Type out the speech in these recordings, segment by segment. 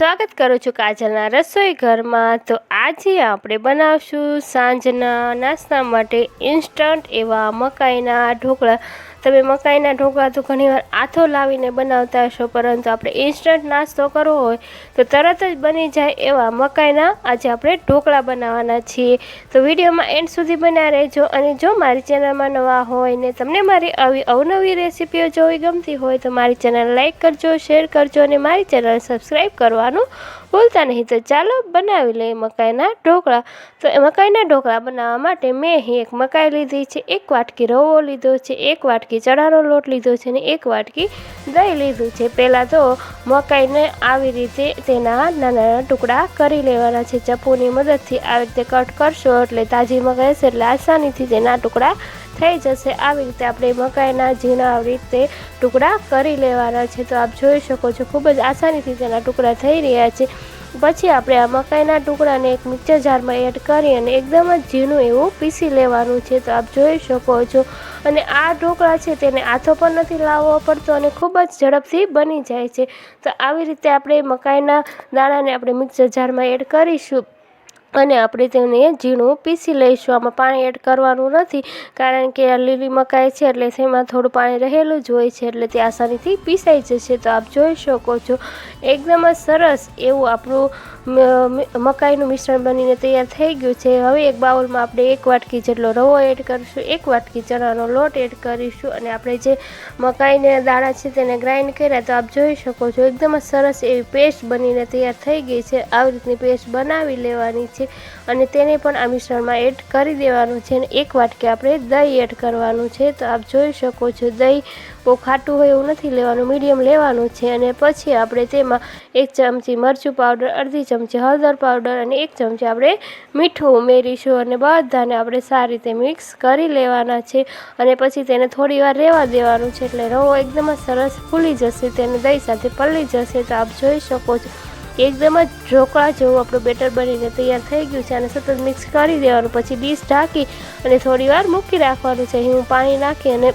સ્વાગત કરું છું કાજલના રસોઈ ઘરમાં. તો આજે આપણે બનાવશું સાંજના નાસ્તા માટે ઇન્સ્ટન્ટ એવા મકાઈના ઢોકળા. તમે મકાઈના ઢોકળા તો ઘણીવાર આથો લાવીને બનાવતા હશો, પરંતુ આપણે ઇન્સ્ટન્ટ નાસ્તો કરવો હોય તો તરત જ બની જાય એવા મકાઈના આજે આપણે ઢોકળા બનાવવાના છીએ. તો વિડીયોમાં એન્ડ સુધી બન્યા રહેજો અને જો મારી ચેનલમાં નવા હોય ને તમને મારી આવી અવનવી રેસીપીઓ જોવી ગમતી હોય તો મારી ચેનલ લાઈક કરજો, શેર કરજો અને મારી ચેનલ સબસ્ક્રાઈબ કરવાનું ભૂલતા નહીં. તો ચાલો બનાવી લઈએ મકાઈના ઢોકળા. તો એ મકાઈના ઢોકળા બનાવવા માટે મેં અહીં એક મકાઈ લીધી છે, એક વાટકી રવો લીધો છે, એક વાટકી ચણાનો લોટ લીધો છે અને એક વાટકી દહીં લીધું છે. પહેલાં તો મકાઈને આવી રીતે તેના નાના નાના ટુકડા કરી લેવાના છે. ચપ્પુની મદદથી આવી રીતે કટ કરશો એટલે તાજી મકાઈ હશે એટલે આસાનીથી તેના ટુકડા થઈ જશે. આવી રીતે આપણે મકાઈના ઝીણા આવી રીતે ટુકડા કરી લેવાના છે. તો આપ જોઈ શકો છો, ખૂબ જ આસાનીથી તેના ટુકડા થઈ રહ્યા છે. પછી આપણે આ મકાઈના ટુકડાને એક મિક્સર જારમાં એડ કરી અને એકદમ જ ઝીણું એવું પીસી લેવાનું છે. તો આપ જોઈ શકો છો. અને આ ઢોકળા છે તેને આથો પણ નથી લાવવો પડતો અને ખૂબ જ ઝડપથી બની જાય છે. તો આવી રીતે આપણે મકાઈના દાણાને આપણે મિક્સર જારમાં એડ કરીશું. અને આપણે તેને ઝીણું પીસી લઈશું. આમાં પાણી એડ કરવાનું નથી, કારણ કે આ લીલી મકાઈ છે એટલે તેમાં થોડું પાણી રહેલું જ હોય છે એટલે તે આસાનીથી પીસાઈ જશે. તો આપ જોઈ શકો છો, એકદમ જ સરસ એવું આપણું મકાઈનું મિશ્રણ બનીને તૈયાર થઈ ગયું છે. હવે એક બાઉલમાં આપણે એક વાટકી જેટલો રવો એડ કરીશું, એક વાટકી ચણાનો લોટ એડ કરીશું અને આપણે જે મકાઈને દાણા છે તેને ગ્રાઇન્ડ કર્યા. તો આપ જોઈ શકો છો, એકદમ જ સરસ એવી પેસ્ટ બનીને તૈયાર થઈ ગઈ છે. આવી રીતની પેસ્ટ બનાવી લેવાની છે. છે અને તેને પણ આ મિશ્રણમાં એડ કરી દેવાનું છે અને એક વાટકે આપણે દહીં એડ કરવાનું છે. તો આપ જોઈ શકો છો, દહીં બહુ ખાટું હોય એવું નથી લેવાનું, મીડિયમ લેવાનું છે અને પછી આપણે તેમાં એક ચમચી મરચું પાવડર, અડધી ચમચી હળદર પાવડર અને એક ચમચી આપણે મીઠું ઉમેરીશું અને બધાને આપણે સારી રીતે મિક્સ કરી લેવાના છે અને પછી તેને થોડી વાર રહેવા દેવાનું છે. એટલે રવો એકદમ સરસ ફૂલી જશે, તેને દહીં સાથે પલળી જશે. તો આપ જોઈ શકો છો એકદમ જ ઢોકળા જેવું આપણું બેટર બનીને તૈયાર થઈ ગયું છે. અને સતત મિક્સ કરી દેવાનું. પછી ડીશ ઢાંકી અને થોડી વાર મૂકી રાખવાનું છે. હું પાણી નાખી અને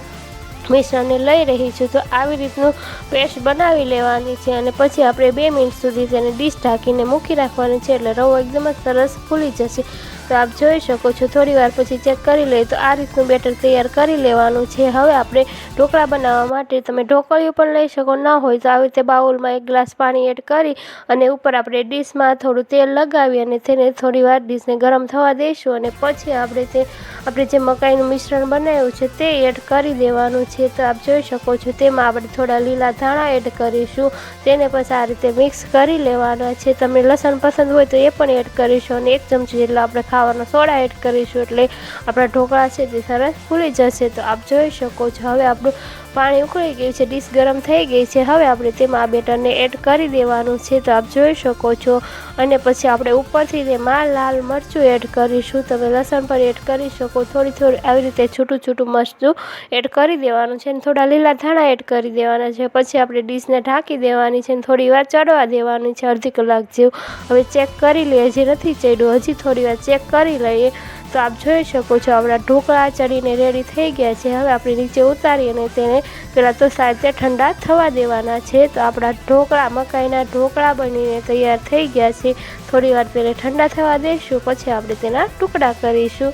મિશ્રણને લઈ રહી છું. તો આવી રીતનું પેસ્ટ બનાવી લેવાની છે. અને પછી આપણે બે મિનિટ સુધી તેને ડીશ ઢાંકીને મૂકી રાખવાની છે. એટલે રવો એકદમ જ સરસ ફૂલી જશે. તો આપ જોઈ શકો છો, થોડી વાર પછી ચેક કરી લઈએ તો આ રીતનું બેટર તૈયાર કરી લેવાનું છે. હવે આપણે ઢોકળા બનાવવા માટે તમે ઢોકળીઓ પણ લઈ શકો, ના હોય તો આવી રીતે બાઉલમાં એક ગ્લાસ પાણી એડ કરી અને ઉપર આપણે ડીશમાં થોડું તેલ લગાવી અને તેને થોડી વાર ડીશને ગરમ થવા દઈશું અને પછી આપણે તે, આપણે જે મકાઈનું મિશ્રણ બનાવ્યું છે તે એડ કરી દેવાનું છે. તો આપ જોઈ શકો છો, તેમાં આપણે થોડા લીલા ધાણા એડ કરીશું, તેને પછી આ રીતે મિક્સ કરી લેવાના છે. તમે લસણ પસંદ હોય તો એ પણ એડ કરીશું અને એક ચમચી જેટલો આપણે ખાવાનો સોડા એડ કરીશું એટલે આપણા ઢોકળા છે તે સરસ ફૂલી જશે. તો આપ જોઈ શકો છો. હવે આપણું પાણી ઉકળી ગયું છે, ડીશ ગરમ થઈ ગઈ છે. હવે આપણે તેમાં આ બેટરને એડ કરી દેવાનું છે. તો આપ જોઈ શકો છો. અને પછી આપણે ઉપરથી તેમાં લાલ મરચું એડ કરીશું. તમે લસણ પણ એડ કરી શકો. થોડી થોડી આવી રીતે છૂટું છૂટું મરચું એડ કરી દેવાનું છે અને થોડા લીલા ધાણા એડ કરી દેવાના છે. પછી આપણે ડીશને ઢાંકી દેવાની છે અને થોડી વાર ચડવા દેવાની છે, અડધી કલાક જેવું. હવે ચેક કરી લઈએ. હજી નથી ચડ્યું, હજી થોડી વાર ચેક કરી લઈએ. તો આપ જોઈ શકો છો, આપણા ઢોકળા ચડીને રેડી થઈ ગયા છે. હવે આપણે નીચે ઉતારી અને તેને પહેલાં તો સાથે ઠંડા થવા દેવાના છે. તો આપણા ઢોકળા, મકાઈના ઢોકળા બનીને તૈયાર થઈ ગયા છે. થોડી વાર પહેલાં ઠંડા થવા દઈશું પછી આપણે તેના ટુકડા કરીશું.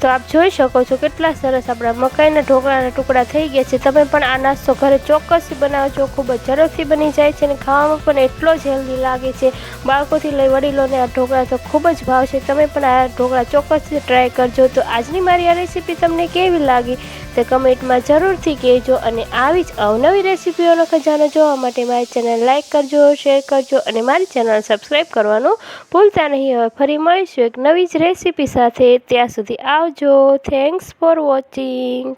તો આપ જોઈ શકો છો કેટલા સરસ આપણા મકાઈના ઢોકળાના ટુકડા થઈ ગયા છે. તમે પણ આ નાસ્તો ઘરે ચોક્કસથી બનાવજો. ખૂબ જ ઝડપથી બની જાય છે અને ખાવામાં પણ એટલો જ હેલ્ધી લાગે છે. બાળકોથી લઈ વડીલોને આ ઢોકળા તો ખૂબ જ ભાવશે તમે પણ આ ઢોકળા ચોક્કસથી ટ્રાય કરજો. તો આજની મારી આ રેસીપી તમને કેવી લાગી? તે કમેન્ટમાં જરૂરથી કહેજો અને આવી જ અવનવી રેસીપીઓનો ખજાનો જોવા માટે મારી ચેનલ લાઇક કરજો, શેર કરજો અને મારી ચેનલ સબસ્ક્રાઈબ કરવાનું ભૂલતા નહીં. હવે ફરી મળીશું એક નવી જ રેસીપી સાથે. ત્યાં સુધી આવજો. Thanks for watching